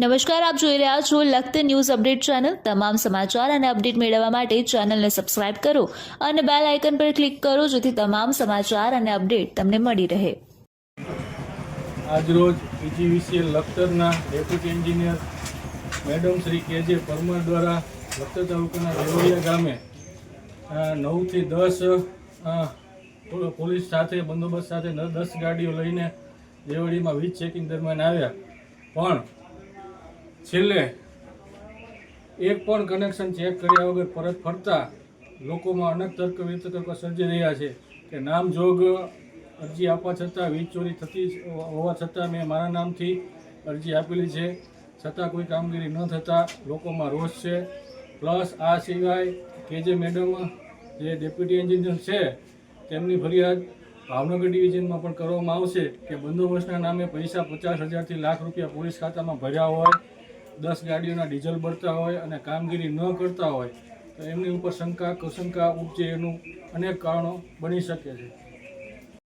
નમસ્કાર, આપ જોઈ રહ્યા છો લખત ન્યૂઝ અપડેટ ચેનલ. તમામ સમાચાર અને અપડેટ મેળવવા માટે ચેનલને સબસ્ક્રાઇબ કરો અને બેલ આઇકન પર ક્લિક કરો જેથી તમામ સમાચાર અને અપડેટ તમને મળી રહે. આજરોજ PGVCL લખતરના deputy engineer madam Shri K J Parmar દ્વારા લખતર તાલુકાના દેવળિયા ગામે નવથી દસ પોલીસ સાથે બંદોબસ્ત સાથે દસ ગાડીઓ લઈને દેવળીમાં વીજ ચેકિંગ દરમિયાન આવ્યા. પણ છેલ્લે એક પણ કનેક્શન ચેક કર્યા વગર પરત ફરતા લોકોમાં અનેક તર્ક વિતર્ક સર્જી રહ્યા છે કે નામજોગ અરજી આપવા છતાં વીજ ચોરી થતી હોવા છતાં મેં મારા નામથી અરજી આપેલી છે. છતાં કોઈ કામગીરી ન થતાં લોકોમાં રોષ છે. પ્લસ આ સિવાય કે જે મેડમ, જે ડેપ્યુટી એન્જિનિયર છે, તેમની ફરિયાદ ભાવનગર ડિવિઝનમાં પણ કરવામાં આવશે કે બંદોબસ્તના નામે પૈસા પચાસ હજારથી લાખ રૂપિયા પોલીસ ખાતામાં ભર્યા હોય દસ ગાડીઓના ડીઝલ બળતા હોય અને કામગીરી ન કરતા હોય, તો એમની ઉપર શંકા, કુશંકા ઉપજે એનું અનેક કારણો બની શકે છે.